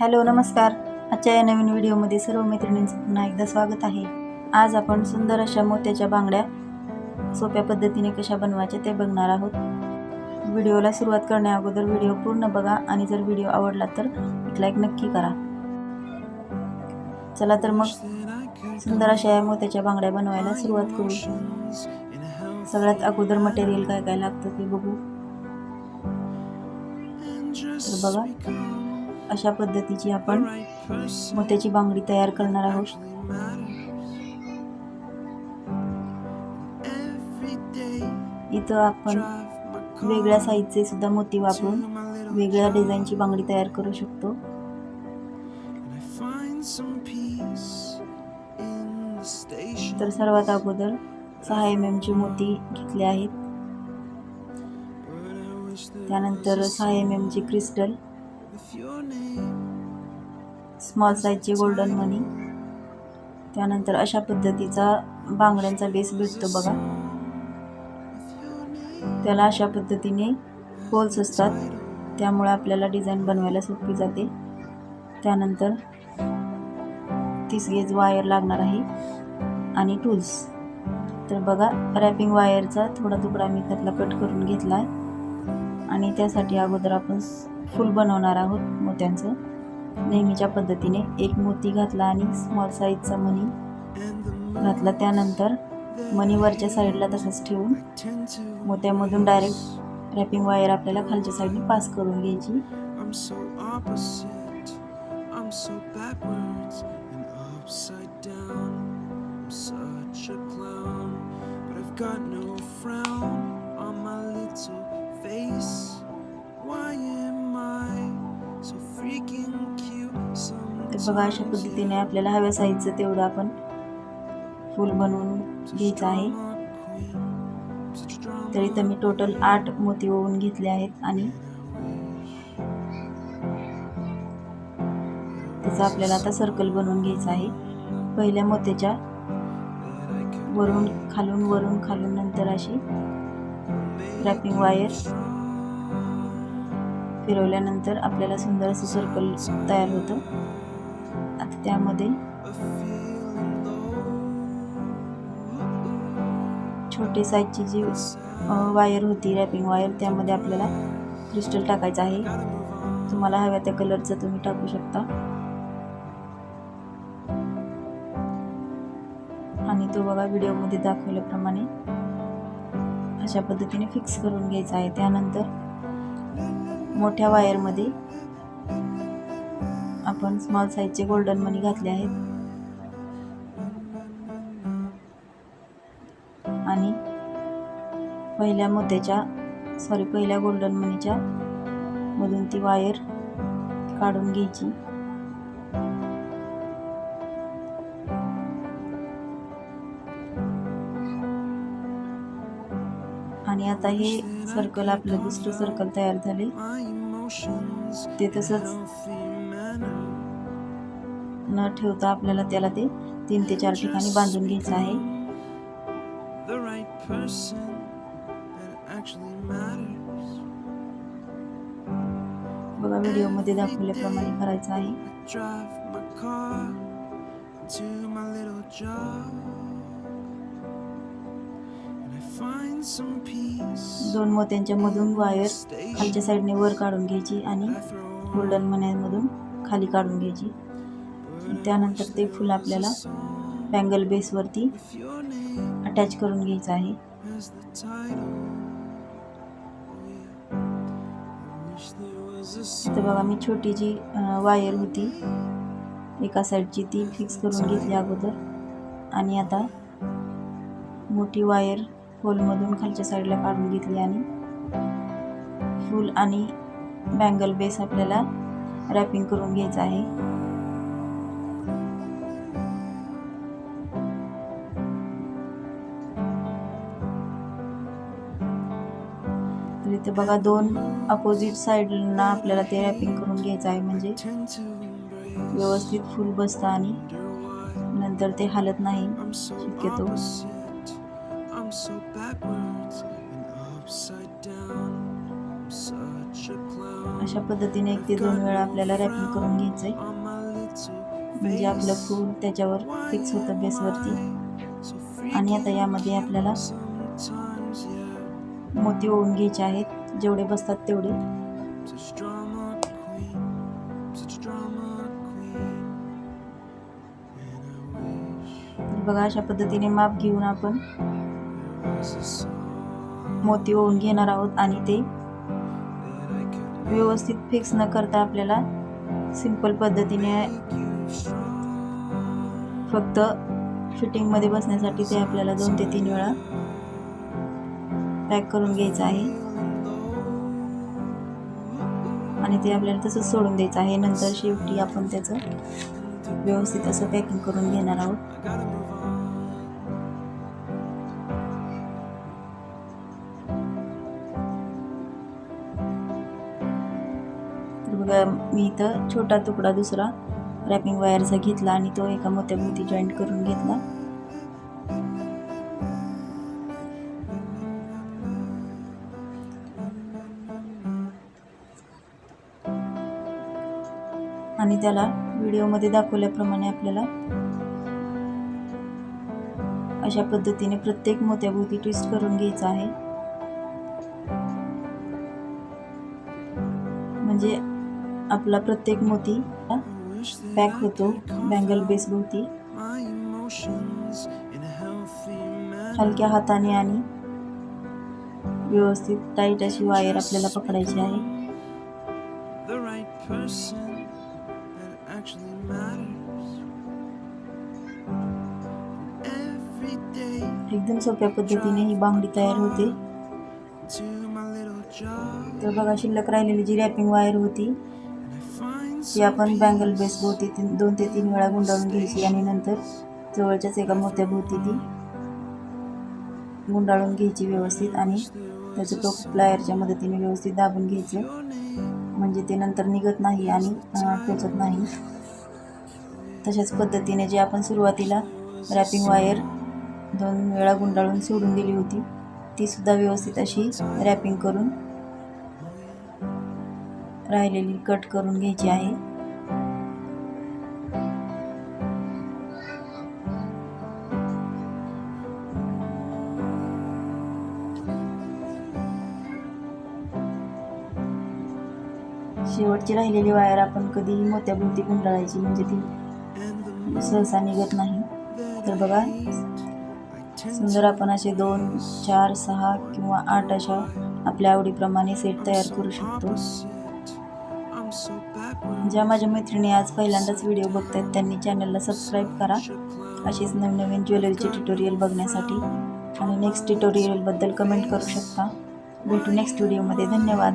Hello नमस्कार. आजच्या या नवीन व्हिडिओमध्ये सर्व मैत्रिणींचं पुन्हा एकदा स्वागत आहे. आज आपण सुंदर अशा मोत्याच्या बांगड्या सोप्या पद्धतीने कशा बनवायच्या ते बघणार आहोत. व्हिडिओला सुरुवात करण्याअगोदर व्हिडिओ पूर्ण बघा आणि जर व्हिडिओ आवडला तर एक लाईक नक्की करा. चला तर मग सुंदर अशा या मोत्याच्या बांगड्या बनवायला सुरुवात करू. सगळ्यात अगोदर मटेरियल काय काय लागतं ते बघू. तर बघा. अशा पद्धतीची आपण मोत्याची बांगडी तयार करणार आहोत. इथं आपण वेगळ्या साईजचे सुद्धा मोती वापरून वेगळ्या डिझाईनची बांगडी तयार करू शकतो. तर सर्वात अगोदर सहा एम एमचे मोती घेतले आहेत. त्यानंतर सहा एम एमचे क्रिस्टल स्मॉल साईजची गोल्डन मनी त्यानंतर अशा पद्धतीचा बांगड्यांचा बेस भेटतो बघा. त्याला अशा पद्धतीने होल्स असतात. त्यामुळे आपल्याला डिझाईन बनवायला सोपी जाते. त्यानंतर तीस गेज वायर लागणार आहे. आणि टूल्स तर बघा रॅपिंग वायरचा थोडा तुकडा मी त्यातला कट करून घेतला आहे आणि त्यासाठी अगोदर आपण फूल बनवणार आहोत मोत्यांचं. नेहमीच्या पद्धतीने एक मोती घातला आणि स्मॉल साईजचा मनी घातला. त्यानंतर मनी वरच्या साईडला तसंच ठेवून मोत्यामधून डायरेक्ट रॅपिंग वायर आपल्याला खालच्या साईडने पास करून घ्यायची. Got no frown. बघा अशा पद्धतीने आपल्याला हव्या साईजचं तेवढं आपण फुल बनवून घ्यायचं आहे. तर इथं मी टोटल आठ मोती ओवून घेतले आहेत आणि त्याचा आपल्याला आता सर्कल बनवून घ्यायचं आहे. पहिल्या मोत्याच्या वरून खालून वरून खालून नंतर अशी रॅपिंग वायर फिरवल्यानंतर आपल्याला सुंदर असं सर्कल तयार होतं. आता त्यामध्ये. छोटी साईजची जी वायर होती रॅपिंग वायर त्यामध्ये आपल्याला क्रिस्टल टाकायचं आहे. तुम्हाला हव्या त्या कलरचं तुम्ही टाकू शकता. आणि तो बघा व्हिडिओमध्ये दाखवल्याप्रमाणे अशा पद्धतीने फिक्स करून घ्यायचा आहे. त्यानंतर मोठ्या वायरमध्ये आपण स्मॉल साईजचे गोल्डन मनी घातले आहेत आणि पहिल्या मोत्याच्या सॉरी पहिल्या गोल्डन मनीच्या मधून ती वायर काढून घ्यायची आणि आता हे सर्कल आपलं दुसरं सर्कल तयार झाले ते तसंच. न ठेवता आपल्याला त्याला ते तीन ते चार ठिकाणी बांधून घ्यायचं आहे. बघा व्हिडिओमध्ये दाखवल्याप्रमाणे करायचं आहे. दोन मोत्यांच्या मधून वायर. खालच्या साईडने वर काढून घ्यायची आणि गोल्डन मन्यांमधून खाली काढून घ्यायची त्यानंतर ते फुल आपल्याला बँगल बेसवरती अटॅच करून घ्यायचं आहे. तर बघा मी छोटी जी वायर होती. एका साईडची ती फिक्स करून घेतली अगोदर. आणि आता मोठी वायर होलमधून खालच्या साईडला काढून घेतली आणि फुल आणि बँगल बेस आपल्याला रॅपिंग करून घ्यायचं आहे. इथे बघा दोन अपोजिट साईडला आपल्याला ते रॅपिंग करून घ्यायचं आहे. म्हणजे व्यवस्थित फुल बसतं आणि नंतर ते हालत नाही. शक्यतो. अशा पद्धतीने एक ते दोन वेळा आपल्याला रॅपिंग करून घ्यायचं आहे म्हणजे आपलं फूल त्याच्यावर फिक्स होतं बेसवरती आणि आता यामध्ये आपल्याला मोती ओवून घ्यायचे आहेत. जेवढे बसतात तेवढे. बघा अशा पद्धतीने माप घेऊन आपण मोती ओवून घेणार आहोत आणि ते व्यवस्थित फिक्स न करता आपल्याला सिंपल पद्धतीने फक्त फिटिंगमध्ये बसण्यासाठी ते आपल्याला दोन ते तीन वेळा पॅक करून घ्यायचं आहे. आणि ते आपल्याला तसंच सोडून द्यायचं आहे. नंतर शेवटी आपण त्याचं व्यवस्थित असं पॅकिंग करून घेणार आहोत. बघा मी इथं छोटा तुकडा दुसरा रॅपिंग वायरचा घेतला आणि तो एका मोत्याभोवती जॉईंट करून घेतला. आणि त्याला व्हिडिओमध्ये दाखवल्याप्रमाणे आपल्याला अशा पद्धतीने प्रत्येक मोत्याभोवती ट्विस्ट करून घ्यायचं आहे. म्हणजे आपला प्रत्येक मोती पॅक होतो बँगल बेस भोवती हलक्या हाताने आणि व्यवस्थित टाईट अशी वायर आपल्याला पकडायची आहे. Actually matters. Every day एकदम सोप्या पद्धतीने ही बांगडी तयार होते. तर बघा शिल्लक राहिलेली जी रॅपिंग वायर होती ती आपण बँगल बेस भोवती तीन दोन ते तीन वेळा गुंडाळून घ्यायची आणि नंतर जवळच्याच एका मोत्याभोवती ती गुंडाळून घ्यायची व्यवस्थित आणि त्याचं टोक प्लायरच्या मदतीने व्यवस्थित दाबून घ्यायचं. म्हणजे ते नंतर निघत नाही आणि अं, टोचत नाही. तशाच पद्धतीने जे आपण सुरुवातीला रॅपिंग वायर दोन वेळा गुंडाळून सोडून दिली होती ती सुद्धा व्यवस्थित अशी रॅपिंग करून राहिलेली कट करून घ्यायची आहे. शेवटची राहिलेली वायर आपण कधीही मोत्याभोवती गुंडाळायची म्हणजे ती सहसा निघत नाही. तर बघा सुंदर आपण असे दोन चार सहा किंवा आठ अशा आपल्या आवडीप्रमाणे सेट तयार करू शकतो. ज्या माझ्या मैत्रिणी आज पहिल्यांदाच व्हिडिओ बघतायत त्यांनी चॅनलला सबस्क्राईब करा. अशीच नवनवीन ज्वेलरीचे ट्युटोरियल बघण्यासाठी. आणि नेक्स्ट ट्युटोरियलबद्दल कमेंट करू शकता. भेटू नेक्स्ट व्हिडिओमध्ये धन्यवाद.